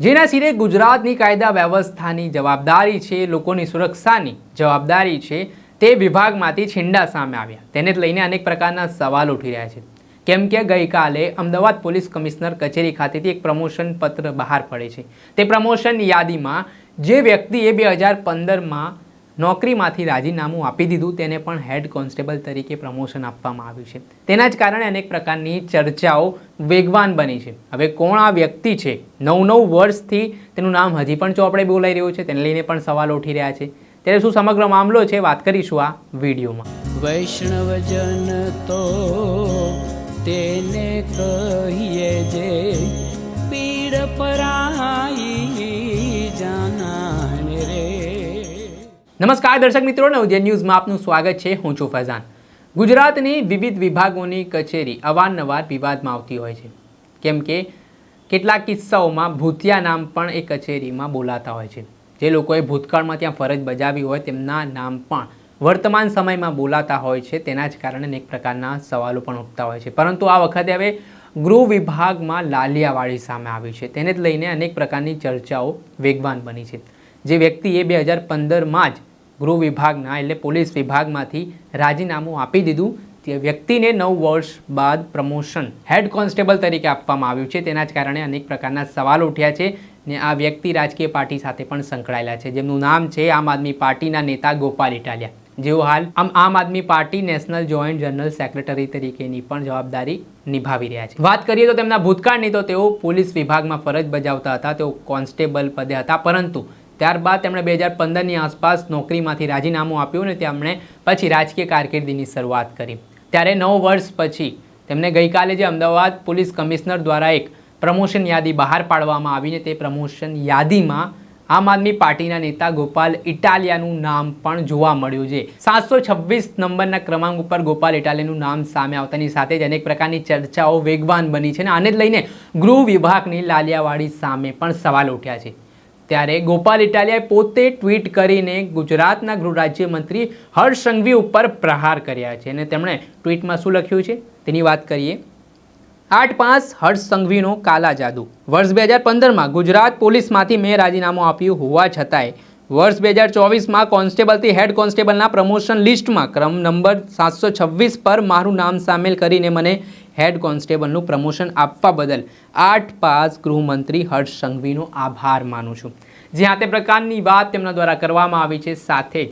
જેના સિરે ગુજરાતની કાયદા વ્યવસ્થાની જવાબદારી છે, લોકોની સુરક્ષાની જવાબદારી છે, તે વિભાગમાંથી છિંડા સામે આવ્યા. તેને લઈને અનેક પ્રકારના સવાલ ઉઠી રહ્યા છે. કેમ કે ગઈકાલે અમદાવાદ પોલીસ કમિશનર કચેરી ખાતેથી એક પ્રમોશન પત્ર બહાર પડે છે. તે પ્રમોશન યાદીમાં જે વ્યક્તિએ બે હજાર પંદરમાં નોકરીમાંથી રાજીનામું આપી દીધું, તેને પણ હેડ કોન્સ્ટેબલ તરીકે પ્રમોશન આપવામાં આવ્યું છે. તેના જ કારણે અનેક પ્રકારની ચર્ચાઓ વેગવાન બની છે. હવે કોણ આ વ્યક્તિ છે? નવ નવ વર્ષથી તેનું નામ હજી પણ ચોપડે બોલાઈ રહ્યું છે, તેને લઈને પણ સવાલ ઉઠી રહ્યા છે. ત્યારે શું સમગ્ર મામલો છે? વાત કરીશું આ વિડીયોમાં. વૈષ્ણવજન તો તેને કહીએ જે પીડ પરાઈ નમસ્કાર દર્શક મિત્રો નવજે ન્યૂઝમાં આપનું સ્વાગત છે. હું છું ફૈઝાન. ગુજરાતની વિવિધ વિભાગોની કચેરી અવારનવાર વિવાદમાં આવતી હોય છે. કેમ કે કેટલાક કિસ્સાઓમાં ભૂતિયા નામ પણ એ કચેરીમાં બોલાતા હોય છે. જે લોકોએ ભૂતકાળમાં ત્યાં ફરજ બજાવી હોય તેમના નામ પણ વર્તમાન સમયમાં બોલાતા હોય છે. તેના જ કારણે અનેક પ્રકારના સવાલો પણ ઉઠતા હોય છે. પરંતુ આ વખતે હવે ગૃહ વિભાગમાં લાલિયાવાડી સામે આવી છે. તેને જ લઈને અનેક પ્રકારની ચર્ચાઓ વેગવાન બની છે. જે વ્યક્તિએ બે હજાર પંદરમાં જ ગૃહ વિભાગના એટલે પોલીસ વિભાગમાંથી રાજીનામું આપી દીધું. તે વ્યક્તિને નવ વર્ષ બાદ પ્રમોશન હેડ કોન્સ્ટેબલ તરીકે આપવામાં આવ્યું છે. તેના જ કારણે અનેક પ્રકારના સવાલ ઉઠ્યા છે ને આ વ્યક્તિ રાજકીય પાર્ટી સાથે પણ સંકળાયેલા છે. જેમનું નામ છે આમ આદમી પાર્ટીના નેતા ગોપાલ ઇટાલિયા. જેઓ હાલ આમ Aam Aadmi party national joint general secretary તરીકેની પણ જવાબદારી નિભાવી રહ્યા છે. વાત કરીએ તો તેમના ભૂતકાળની તો તેઓ પોલીસ વિભાગમાં ફરજ બજાવતા હતા. તેઓ કોન્સ્ટેબલ પદે હતા પરંતુ ત્યારબાદ તેમણે બે હજાર પંદરની આસપાસ નોકરીમાંથી રાજીનામું આપ્યું અને તેમણે પછી રાજકીય કારકિર્દીની શરૂઆત કરી. ત્યારે નવ વર્ષ પછી તેમને ગઈકાલે જે અમદાવાદ પોલીસ કમિશનર દ્વારા એક પ્રમોશન યાદી બહાર પાડવામાં આવીને તે પ્રમોશન યાદીમાં આમ આદમી પાર્ટીના નેતા ગોપાલ ઇટાલિયાનું નામ પણ જોવા મળ્યું છે. સાતસો છવ્વીસ નંબરના ક્રમાંક ઉપર ગોપાલ ઇટાલિયાનું નામ સામે આવતાની સાથે જ અનેક પ્રકારની ચર્ચાઓ વેગવાન બની છે અને આને જ લઈને ગૃહ વિભાગની લાલિયાવાડી સામે પણ સવાલ ઉઠ્યા છે. ત્યારે ગોપાલ ઇટાલિયાએ પોતે ટ્વીટ કરીને ગુજરાતના ગૃહ રાજ્યમંત્રી હર્ષ સંઘવી ઉપર પ્રહાર કર્યા છે. અને તેમણે ટ્વીટમાં શું લખ્યું છે? તેની વાત કરીએ. આઠ પાંચ હર્ષ સંઘવીનો કાલા જાદુ. વર્ષ બે હજાર પંદરમાં ગુજરાત પોલીસમાંથી મેં રાજીનામું આપ્યું હોવા છતાંય વર્ષ બે હજાર ચોવીસમાં કોન્સ્ટેબલથી હેડ કોન્સ્ટેબલના પ્રમોશન લિસ્ટમાં ક્રમ નંબર સાતસો છવ્વીસ પર મારું નામ સામેલ કરીને મને હેડ કોન્સ્ટેબલનું પ્રમોશન આપવા બદલ આઠ પાસ ગૃહમંત્રી હર્ષ સંઘવીનો આભાર માનું છું. જ્યાં તે પ્રકારની વાત તેમના દ્વારા કરવામાં આવી છે, સાથે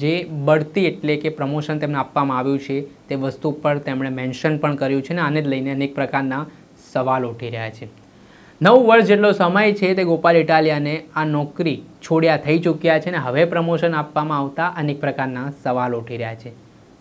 જે બઢતી એટલે કે પ્રમોશન તેમને આપવામાં આવ્યું છે, તે વસ્તુ પર તેમણે મેન્શન પણ કર્યું છે ને આને જ લઈને અનેક પ્રકારના સવાલ ઉઠી રહ્યા છે. નવ વર્ષ જેટલો સમય છે તે ગોપાલ ઇટાલિયાને આ નોકરી છોડ્યા થઈ ચૂક્યા છે ને હવે પ્રમોશન આપવામાં આવતા અનેક પ્રકારના સવાલ ઉઠી રહ્યા છે.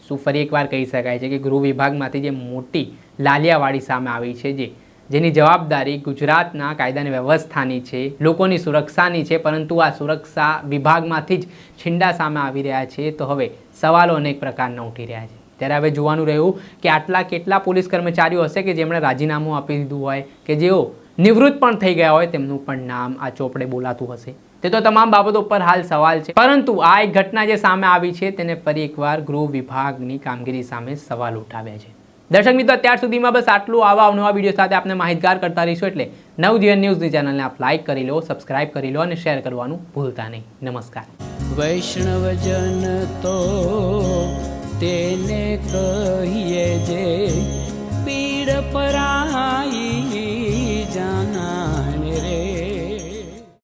શું ફરી એકવાર કહી શકાય છે કે ગૃહ વિભાગમાંથી જે મોટી લાલિયાવાડી સામે આવી છે જે, જેની જવાબદારી ગુજરાતના કાયદાની વ્યવસ્થાની છે, લોકોની સુરક્ષાની છે, પરંતુ આ સુરક્ષા વિભાગમાંથી જ છિંડા સામે આવી રહ્યા છે, તો હવે સવાલો અનેક પ્રકારના ઉઠી રહ્યા છે. ત્યારે હવે જોવાનું રહ્યું કે આટલા કેટલા પોલીસ કર્મચારીઓ હશે કે જેમણે રાજીનામું આપી દીધું હોય, કે જેઓ નિવૃત્ત પણ થઈ ગયા હોય તેમનું પણ નામ આ ચોપડે બોલાતું હશે. તે તો તમામ બાબતો પર હાલ સવાલ છે. પરંતુ આ એક ઘટના જે સામે આવી છે તેને ફરી એકવાર ગૃહ વિભાગની કામગીરી સામે સવાલ ઉઠાવ્યા છે. દર્શક મિત્રો, અત્યાર સુધીમાં બસ આટલું. આવા નવા વીડિયો સાથે આપણે માહિતગાર કરતા રહીશું એટલે નવજીવન ન્યૂઝની ચેનલને આપ લાઇક કરી લો સબસ્ક્રાઇબ કરી લો અને શેર કરવાનું ભૂલતા નહીં. નમસ્કાર. વૈષ્ણવજન તો તેને કહીએ જે પીડ જાના